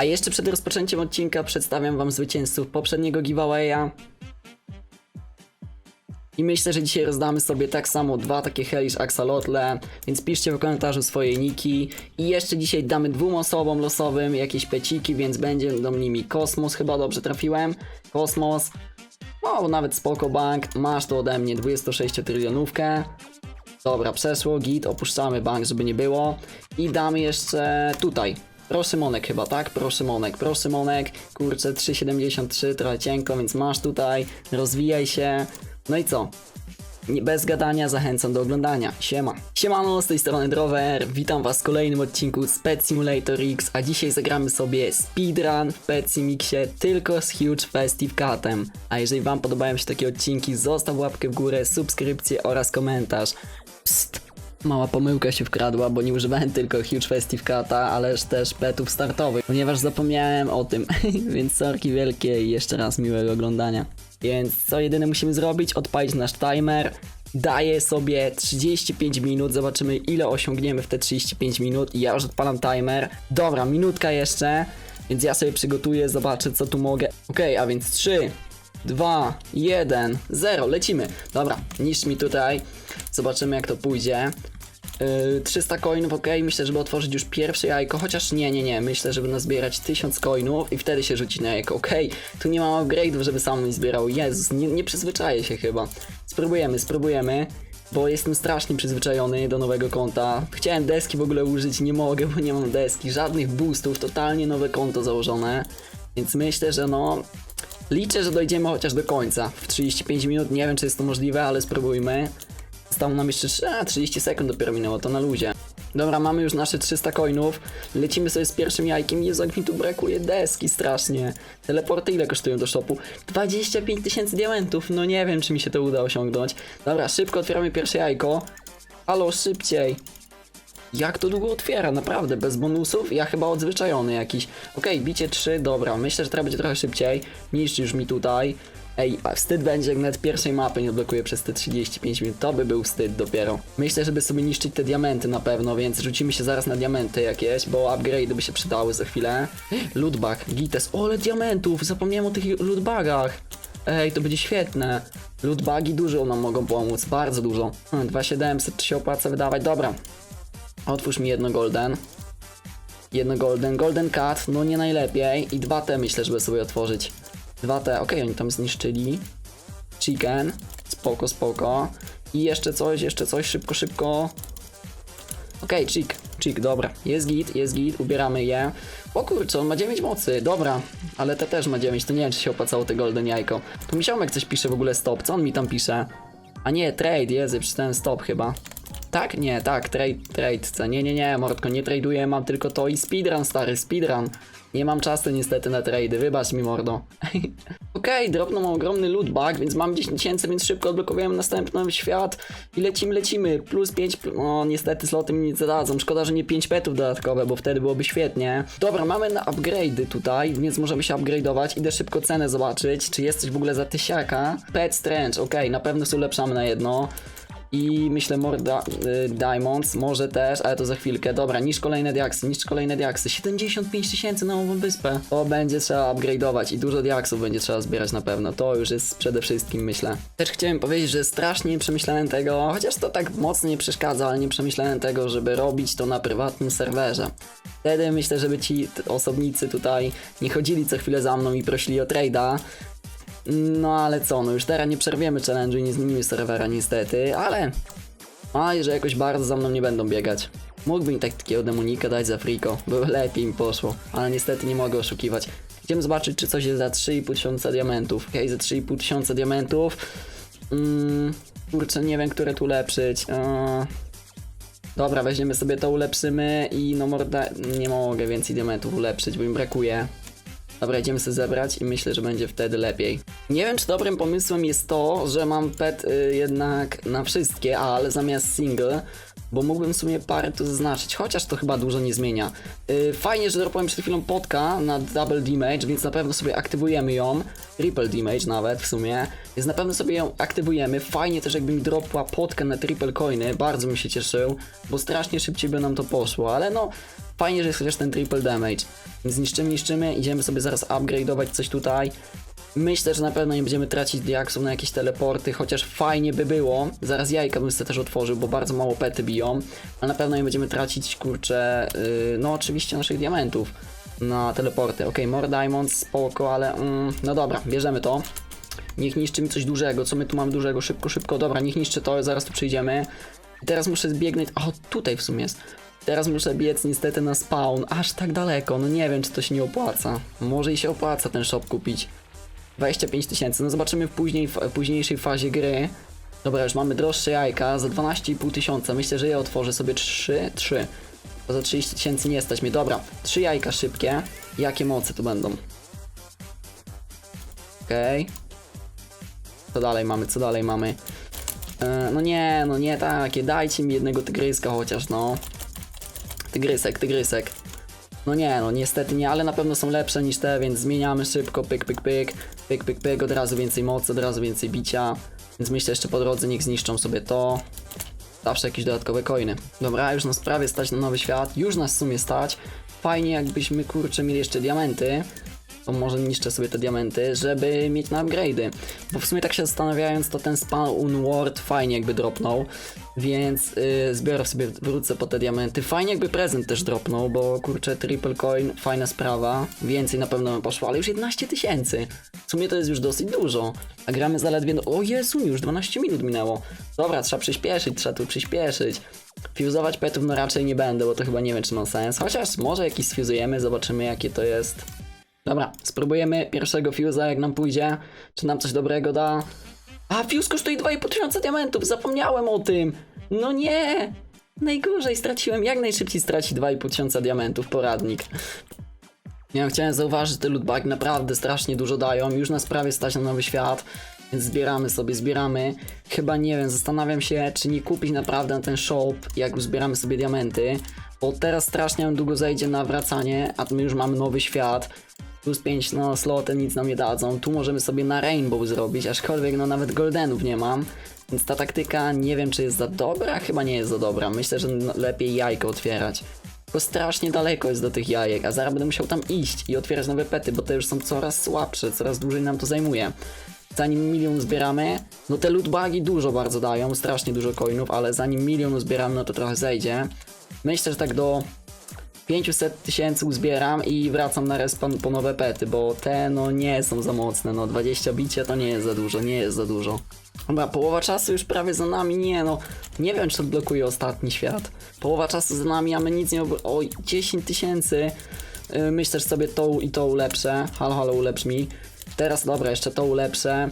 A jeszcze przed rozpoczęciem odcinka przedstawiam wam zwycięzców poprzedniego giveawaya. I myślę, że dzisiaj rozdamy sobie tak samo dwa takie Hellish Axolotle, więc piszcie w komentarzu swoje niki. I jeszcze dzisiaj damy dwóm osobom losowym jakieś peciki, więc będzie do nimi Kosmos, chyba dobrze trafiłem. Kosmos, no nawet spoko bank, masz to ode mnie 26 trylionówkę. Dobra, przeszło, git, opuszczamy bank, żeby nie było. I damy jeszcze tutaj. Proszę Monek chyba, tak? Proszę Monek, proszę Monek. Kurczę, 3,73, trochę cienko, więc masz tutaj. Rozwijaj się. No i co? Bez gadania zachęcam do oglądania. Siema. Siemano, z tej strony Drover. Witam was w kolejnym odcinku z Pet Simulator X, a dzisiaj zagramy sobie speedrun w Pet Simixie tylko z Huge Festive Catem. A jeżeli wam podobają się takie odcinki, zostaw łapkę w górę, subskrypcję oraz komentarz. Psst. Mała pomyłka się wkradła, bo nie używałem tylko Huge Festive Cata, ależ też petów startowych, ponieważ zapomniałem o tym, więc sorki wielkie i jeszcze raz miłego oglądania. Więc co jedyne musimy zrobić, odpalić nasz timer. Daję sobie 35 minut, zobaczymy ile osiągniemy w te 35 minut ja już odpalam timer. Dobra, minutka jeszcze, więc ja sobie przygotuję, zobaczę co tu mogę. Okej, a więc 3, 2, 1, 0, lecimy. Dobra, niszcz mi tutaj, zobaczymy jak to pójdzie. Yy, 300 coinów, ok, myślę, żeby otworzyć już pierwsze jajko, chociaż nie, nie, nie, myślę, żeby nazbierać 1000 coinów i wtedy się rzuci na jajko, ok, tu nie mam upgrade'ów, żeby sam mi zbierał, Jezus, nie, nie przyzwyczaję się chyba. Spróbujemy, spróbujemy, bo jestem strasznie przyzwyczajony do nowego konta. Chciałem deski w ogóle użyć, nie mogę, bo nie mam deski, żadnych boostów, totalnie nowe konto założone, więc myślę, że no... Liczę, że dojdziemy chociaż do końca. W 35 minut, nie wiem czy jest to możliwe, ale spróbujmy. Zostało nam jeszcze a, 30 sekund dopiero minęło, to na luzie. Dobra, mamy już nasze 300 coinów. Lecimy sobie z pierwszym jajkiem. Jezu, jak mi tu brakuje deski strasznie. Teleporty ile kosztują do shopu? 25 tysięcy diamentów. No nie wiem, czy mi się to uda osiągnąć. Dobra, szybko otwieramy pierwsze jajko. Halo, szybciej. Jak to długo otwiera, naprawdę, bez bonusów? Ja chyba odzwyczajony jakiś. Okej, bicie 3, dobra, myślę, że teraz będzie trochę szybciej. Niszcz już mi tutaj. Ej, wstyd będzie, jak nawet pierwszej mapy nie odblokuję przez te 35 minut. To by był wstyd dopiero. Myślę, żeby sobie niszczyć te diamenty na pewno, więc rzucimy się zaraz na diamenty jakieś, bo upgrade'y by się przydały za chwilę. Lootbag, Gites, ole diamentów! Zapomniałem o tych lootbagach. Ej, to będzie świetne. Lootbagi dużo nam mogą pomóc, bardzo dużo. Hmm, 2700 czy się opłaca wydawać? Dobra, Otwórz mi jedno golden. Jedno golden. Golden cat, no nie najlepiej. I dwa te myślę, żeby sobie otworzyć. Dwa te, okej, oni tam zniszczyli. Chicken. Spoko, spoko. I jeszcze coś, jeszcze coś, szybko, szybko. Okej, chick, chick, dobra. Jest git, jest git, ubieramy je. O kurczę, on ma 9 mocy, dobra. Ale te też ma 9, to nie wiem, czy się opłacało te golden jajko. Tu mi ziomek coś pisze w ogóle stop, co on mi tam pisze? A nie, trade, jezy, przeczytałem stop chyba. Tak? Nie, tak, trade, trade chcę. Nie, nie, nie, mordko, nie traduję, mam tylko to i speedrun, stary, speedrun. Nie mam czasu niestety na trady, wybacz mi mordo. Okej, dropnął mam ogromny loot bag, więc mam 10 tysięcy, więc szybko odblokowujemy następny świat i lecimy, lecimy. Plus 5, no niestety sloty mi nie zadadzą. Szkoda, że nie 5 petów dodatkowe, bo wtedy byłoby świetnie. Dobra, mamy na upgrade'y tutaj, więc możemy się upgrade'ować. Idę szybko cenę zobaczyć, czy jest coś w ogóle za tysiaka. Pet Strange, okej, na pewno się ulepszamy na jedno. I myślę Morda y, Diamonds, może też, ale to za chwilkę. Dobra, niż kolejne diaksy, niż kolejne diaksy. 75 tysięcy na nową wyspę. To będzie trzeba upgrade'ować i dużo diaksów będzie trzeba zbierać na pewno. To już jest przede wszystkim, myślę. Też chciałem powiedzieć, że strasznie nie przemyślałem tego, chociaż to tak mocno nie przeszkadza, ale nie przemyślałem tego, żeby robić to na prywatnym serwerze. Wtedy myślę, żeby ci osobnicy tutaj nie chodzili co chwilę za mną i prosili o trade'a, no ale co, no już teraz nie przerwiemy challenge'u i nie zmienimy serwera niestety, ale... A, że jakoś bardzo za mną nie będą biegać. Mógłbym tak takiego demonika dać za friko, by lepiej mi poszło, ale niestety nie mogę oszukiwać. Chcemy zobaczyć, czy coś jest za 3,5 tysiąca diamentów. Okej, za 3,5 tysiąca diamentów. Mm, kurczę, nie wiem, które tu ulepszyć. Eee... Dobra, weźmiemy sobie to, ulepszymy i no morda... Nie mogę więcej diamentów ulepszyć, bo mi brakuje. Dobra, idziemy sobie zebrać i myślę, że będzie wtedy lepiej. Nie wiem, czy dobrym pomysłem jest to, że mam pet y, jednak na wszystkie, ale zamiast single, bo mógłbym w sumie parę tu zaznaczyć, chociaż to chyba dużo nie zmienia. Yy, fajnie, że dropałem przed chwilą potka na double damage, więc na pewno sobie aktywujemy ją, triple damage nawet w sumie, więc na pewno sobie ją aktywujemy. Fajnie też jakby mi dropła na triple coiny, bardzo bym się cieszył, bo strasznie szybciej by nam to poszło, ale no fajnie, że jest chociaż ten triple damage. Więc niszczymy, niszczymy, idziemy sobie zaraz upgrade'ować coś tutaj. Myślę, że na pewno nie będziemy tracić diaksów na jakieś teleporty, chociaż fajnie by było. Zaraz jajka bym sobie też otworzył, bo bardzo mało pety biją. Ale na pewno nie będziemy tracić, kurczę, yy, no oczywiście naszych diamentów na teleporty. Ok, more diamonds, spoko, ale mm, no dobra, bierzemy to. Niech niszczy mi coś dużego, co my tu mamy dużego, szybko, szybko, dobra, niech niszczy to, zaraz tu przyjdziemy. Teraz muszę zbiegnąć, o tutaj w sumie jest. Teraz muszę biec niestety na spawn, aż tak daleko, no nie wiem czy to się nie opłaca. Może i się opłaca ten shop kupić. 25 tysięcy, no zobaczymy w później, w późniejszej fazie gry. Dobra, już mamy droższe jajka za 12,5 tysiąca, myślę, że je otworzę sobie 3, 3. Bo za 30 tysięcy nie stać mnie, dobra, 3 jajka szybkie. Jakie mocy to będą? Okej. Co dalej mamy, co dalej mamy? E, no nie, no nie takie, dajcie mi jednego tygryska chociaż, no. Tygrysek, tygrysek. No nie, no niestety nie, ale na pewno są lepsze niż te, więc zmieniamy szybko, pyk, pyk, pyk, pyk, pyk, pyk, od razu więcej mocy, od razu więcej bicia. Więc myślę jeszcze po drodze niech zniszczą sobie to. Zawsze jakieś dodatkowe coiny. Dobra, już nas prawie stać na nowy świat, już nas w sumie stać. Fajnie jakbyśmy kurczę mieli jeszcze diamenty. To może niszczę sobie te diamenty, żeby mieć na upgrade'y. Bo w sumie tak się zastanawiając, to ten Spawn Ward fajnie jakby dropnął. Więc yy, zbiorę sobie, wrócę po te diamenty. Fajnie jakby prezent też dropnął, bo kurczę, triple coin, fajna sprawa. Więcej na pewno bym poszło, ale już 11 tysięcy. W sumie to jest już dosyć dużo. A gramy zaledwie, do... o Jezu, już 12 minut minęło. Dobra, trzeba przyspieszyć, trzeba tu przyspieszyć. Fuzować petów no raczej nie będę, bo to chyba nie wiem czy ma sens. Chociaż może jakiś sfuzujemy, zobaczymy jakie to jest. Dobra, spróbujemy pierwszego fuse'a, jak nam pójdzie. Czy nam coś dobrego da? A, fuse kosztuje 2,5 tysiąca diamentów, zapomniałem o tym! No nie! Najgorzej, straciłem, jak najszybciej stracić 2,5 tysiąca diamentów, poradnik. Ja chciałem zauważyć, że te lootbagi naprawdę strasznie dużo dają, już nas prawie stać na nowy świat, więc zbieramy sobie, zbieramy. Chyba nie wiem, zastanawiam się, czy nie kupić naprawdę na ten shop, jak zbieramy sobie diamenty, bo teraz strasznie długo zejdzie na wracanie, a my już mamy nowy świat. Plus 5 no sloty nic nam nie dadzą. Tu możemy sobie na rainbow zrobić, aczkolwiek no nawet goldenów nie mam. Więc ta taktyka nie wiem czy jest za dobra, chyba nie jest za dobra. Myślę, że lepiej jajko otwierać. Tylko strasznie daleko jest do tych jajek, a zaraz będę musiał tam iść i otwierać nowe pety, bo te już są coraz słabsze, coraz dłużej nam to zajmuje. Zanim milion zbieramy, no te lootbagi dużo bardzo dają, strasznie dużo coinów, ale zanim milion zbieramy, no to trochę zejdzie. Myślę, że tak do 500 tysięcy uzbieram i wracam na respawn po nowe pety, bo te no nie są za mocne, no 20 bicia to nie jest za dużo, nie jest za dużo. Dobra, połowa czasu już prawie za nami, nie no, nie wiem czy odblokuje ostatni świat. Połowa czasu za nami, a my nic nie. Oj, 10 tysięcy. Yy, myślę, że sobie tą i tą ulepszę. Halo, halo, ulepsz mi. Teraz dobra, jeszcze to ulepszę.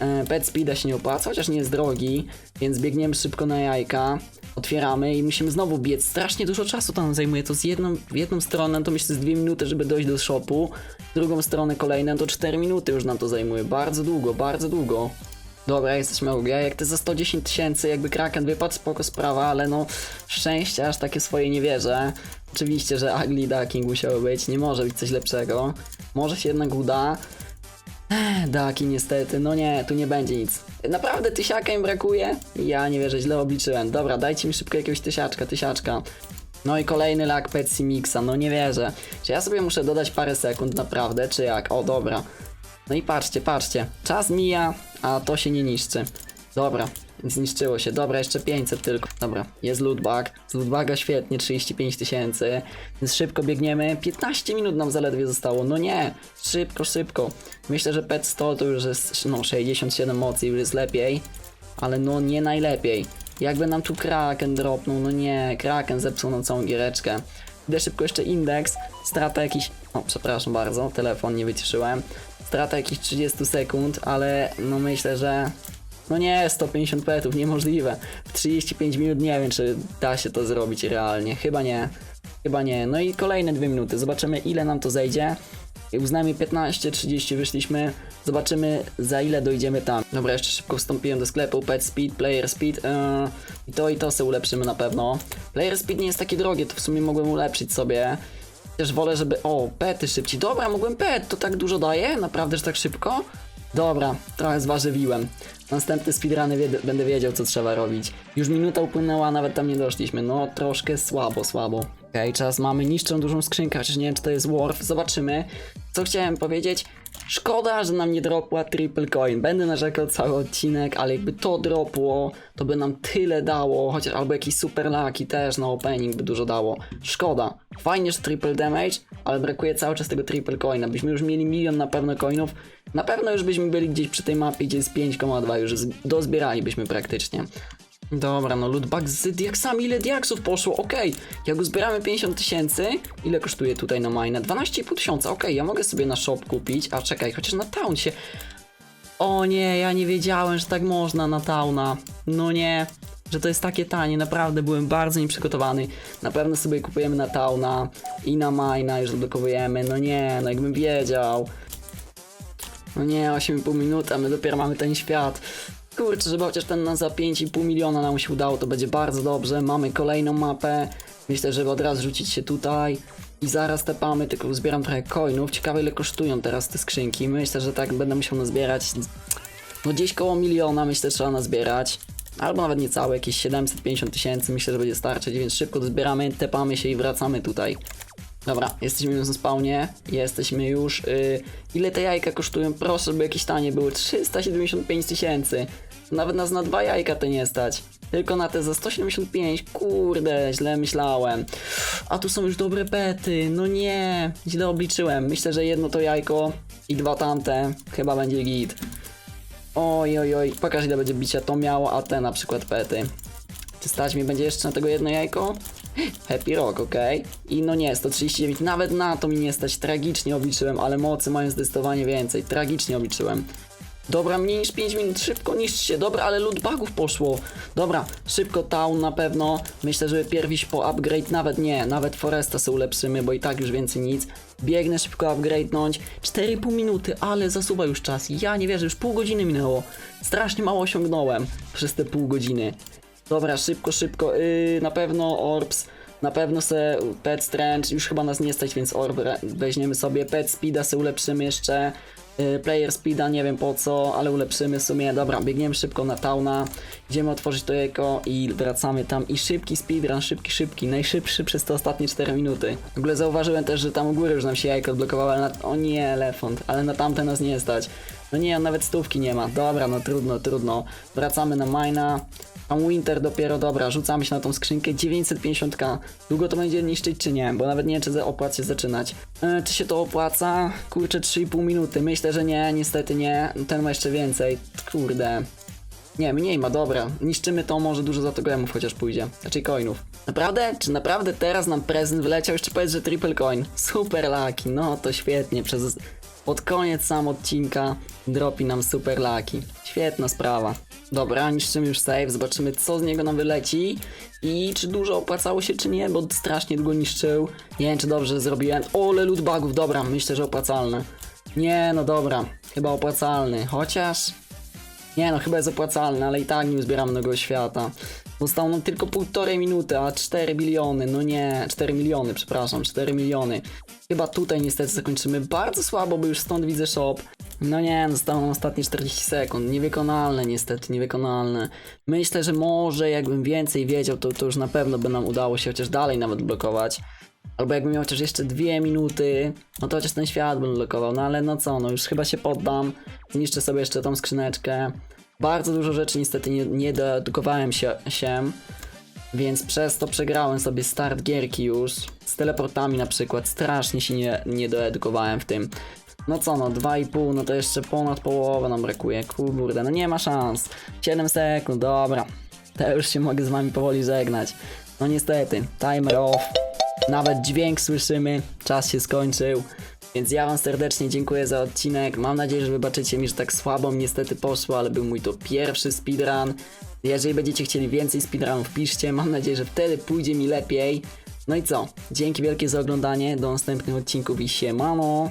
Yy, Pet Speeda się nie opłaca, chociaż nie jest drogi, więc biegniemy szybko na jajka. Otwieramy i musimy znowu biec. Strasznie dużo czasu to nam zajmuje. To z jedną, jedną stronę to myślę z dwie minuty, żeby dojść do shopu. W drugą stronę kolejne to 4 minuty już nam to zajmuje. Bardzo długo, bardzo długo. Dobra, jesteśmy OG. Jak te za 110 tysięcy, jakby Kraken wypadł, spoko sprawa, ale no szczęście aż takie swoje nie wierzę. Oczywiście, że Ugly Ducking musiało być, nie może być coś lepszego. Może się jednak uda. Daki niestety, no nie, tu nie będzie nic. Naprawdę tysiaka im brakuje? Ja nie wierzę, źle obliczyłem. Dobra, dajcie mi szybko jakiegoś tysiaczka, tysiaczka. No i kolejny lak Petsy Mixa, no nie wierzę. Czy ja sobie muszę dodać parę sekund naprawdę, czy jak? O, dobra. No i patrzcie, patrzcie. Czas mija, a to się nie niszczy. Dobra, zniszczyło się. Dobra, jeszcze 500 tylko. Dobra, jest lootbag. Z lootbaga świetnie, 35 tysięcy. Więc szybko biegniemy. 15 minut nam zaledwie zostało. No nie, szybko, szybko. Myślę, że pet 100 to już jest no 67 mocy, już jest lepiej. Ale no nie najlepiej. Jakby nam tu Kraken dropnął, no nie, Kraken zepsuł nam całą giereczkę. Idę szybko jeszcze indeks, strata jakiś... O, przepraszam bardzo, telefon nie wyciszyłem. Strata jakichś 30 sekund, ale no myślę, że... No nie, 150 petów, niemożliwe. W 35 minut nie wiem, czy da się to zrobić realnie. Chyba nie. Chyba nie. No i kolejne dwie minuty. Zobaczymy, ile nam to zejdzie. Uznajmy 15-30 wyszliśmy. Zobaczymy za ile dojdziemy tam. Dobra, jeszcze szybko wstąpiłem do sklepu. Pet Speed, Player Speed. Yy, I to i to sobie ulepszymy na pewno. Player Speed nie jest takie drogie, to w sumie mogłem ulepszyć sobie. Też wolę, żeby... O, pety szybciej. Dobra, mogłem pet. To tak dużo daje? Naprawdę, że tak szybko? Dobra, trochę zważywiłem. Następne speedruny wie będę wiedział, co trzeba robić. Już minuta upłynęła, a nawet tam nie doszliśmy. No, troszkę słabo, słabo. Okej, okay, czas mamy niszczą dużą skrzynkę, chociaż nie wiem, czy to jest Worf. Zobaczymy. Co chciałem powiedzieć? Szkoda, że nam nie dropła triple coin. Będę narzekał cały odcinek, ale jakby to dropło, to by nam tyle dało, chociaż albo jakiś super lucky też na opening by dużo dało. Szkoda. Fajnie, że triple damage, ale brakuje cały czas tego triple coina. Byśmy już mieli milion na pewno coinów. Na pewno już byśmy byli gdzieś przy tej mapie, gdzie jest 5,2, już dozbieralibyśmy praktycznie. Dobra, no lootbox z diaksami, ile diaksów poszło, okej, jak uzbieramy 50 tysięcy, ile kosztuje tutaj na mine? 12,5 tysiąca, okej, ja mogę sobie na shop kupić, a czekaj, chociaż na town się... O nie, ja nie wiedziałem, że tak można na towna, no nie, że to jest takie tanie, naprawdę byłem bardzo nieprzygotowany, na pewno sobie kupujemy na towna i na mina już odblokowujemy, no nie, no jakbym wiedział. No nie, 8,5 minuty, a my dopiero mamy ten świat. Kurczę, żeby chociaż ten za 5,5 miliona nam się udało, to będzie bardzo dobrze. Mamy kolejną mapę. Myślę, żeby od razu rzucić się tutaj. I zaraz tepamy, tylko uzbieram trochę coinów. Ciekawe ile kosztują teraz te skrzynki. Myślę, że tak będę musiał nazbierać. No gdzieś koło miliona myślę trzeba nazbierać. Albo nawet niecałe, jakieś 750 tysięcy. Myślę, że będzie starczyć, więc szybko zbieramy, tepamy się i wracamy tutaj. Dobra, jesteśmy już na spawnie, jesteśmy już. Yy, ile te jajka kosztują? Proszę, żeby jakieś tanie były. 375 tysięcy. Nawet nas na dwa jajka to nie stać. Tylko na te za 175. Kurde, źle myślałem. A tu są już dobre pety. No nie, źle obliczyłem. Myślę, że jedno to jajko i dwa tamte. Chyba będzie git. Oj, oj, oj. Pokaż ile będzie bicia to miało, a te na przykład pety. Czy stać mi będzie jeszcze na tego jedno jajko? Happy Rock, ok. I no nie, 139, nawet na to mi nie stać, tragicznie obliczyłem, ale mocy mają zdecydowanie więcej, tragicznie obliczyłem. Dobra, mniej niż 5 minut, szybko niszcz się, dobra, ale loot bugów poszło. Dobra, szybko town na pewno, myślę, że pierwiś po upgrade, nawet nie, nawet Foresta sobie ulepszymy, bo i tak już więcej nic. Biegnę szybko upgrade'nąć, 4,5 minuty, ale zasuwa już czas, ja nie wierzę, już pół godziny minęło. Strasznie mało osiągnąłem przez te pół godziny. Dobra, szybko, szybko. Yy, na pewno Orbs. Na pewno se Pet Strange. Już chyba nas nie stać, więc Orb weźmiemy sobie. Pet Speeda se ulepszymy jeszcze. Yy, player Speeda nie wiem po co, ale ulepszymy w sumie. Dobra, biegniemy szybko na Tauna. Idziemy otworzyć to jajko i wracamy tam. I szybki speedrun, szybki, szybki. Najszybszy przez te ostatnie 4 minuty. W ogóle zauważyłem też, że tam u góry już nam się jajko odblokowało, ale na... O nie, elefant. Ale na tamte nas nie stać. No nie, on nawet stówki nie ma. Dobra, no trudno, trudno. Wracamy na Mina. Tam Winter dopiero, dobra, rzucamy się na tą skrzynkę 950k. Długo to będzie niszczyć czy nie? Bo nawet nie wiem, czy opłaca się zaczynać. E, czy się to opłaca? Kurczę, 3,5 minuty. Myślę, że nie, niestety nie. Ten ma jeszcze więcej. Kurde. Nie, mniej ma, dobra. Niszczymy to, może dużo za to gemów chociaż pójdzie. Znaczy coinów. Naprawdę? Czy naprawdę teraz nam prezent wyleciał? Jeszcze powiedz, że triple coin. Super lucky, no to świetnie. Przez... Pod koniec sam odcinka dropi nam super lucky. Świetna sprawa. Dobra, niszczymy już save, zobaczymy co z niego nam wyleci i czy dużo opłacało się czy nie, bo strasznie długo niszczył. Nie wiem czy dobrze zrobiłem. Ole loot bugów, dobra, myślę, że opłacalne. Nie, no dobra, chyba opłacalny, chociaż... Nie no, chyba jest opłacalny, ale i tak nie uzbieram nowego świata. Zostało nam tylko półtorej minuty, a 4 biliony, no nie, 4 miliony, przepraszam, 4 miliony. Chyba tutaj niestety zakończymy bardzo słabo, bo już stąd widzę shop. No nie, zostało nam ostatnie 40 sekund, niewykonalne niestety, niewykonalne. Myślę, że może jakbym więcej wiedział, to, to już na pewno by nam udało się chociaż dalej nawet blokować. Albo jakbym miał chociaż jeszcze dwie minuty, no to chociaż ten świat bym blokował, no ale no co, no już chyba się poddam, zniszczę sobie jeszcze tą skrzyneczkę. Bardzo dużo rzeczy niestety nie, nie doedukowałem się, się, więc przez to przegrałem sobie start gierki już, z teleportami na przykład, strasznie się nie, nie doedukowałem w tym. No co no, 2,5, no to jeszcze ponad połowę nam brakuje, kurde, no nie ma szans. 7 sekund, dobra. To już się mogę z wami powoli żegnać. No niestety, timer off. Nawet dźwięk słyszymy, czas się skończył. Więc ja wam serdecznie dziękuję za odcinek. Mam nadzieję, że wybaczycie mi, że tak słabo niestety poszło, ale był mój to pierwszy speedrun. Jeżeli będziecie chcieli więcej speedrunów, piszcie. Mam nadzieję, że wtedy pójdzie mi lepiej. No i co? Dzięki wielkie za oglądanie. Do następnych odcinków i siemano!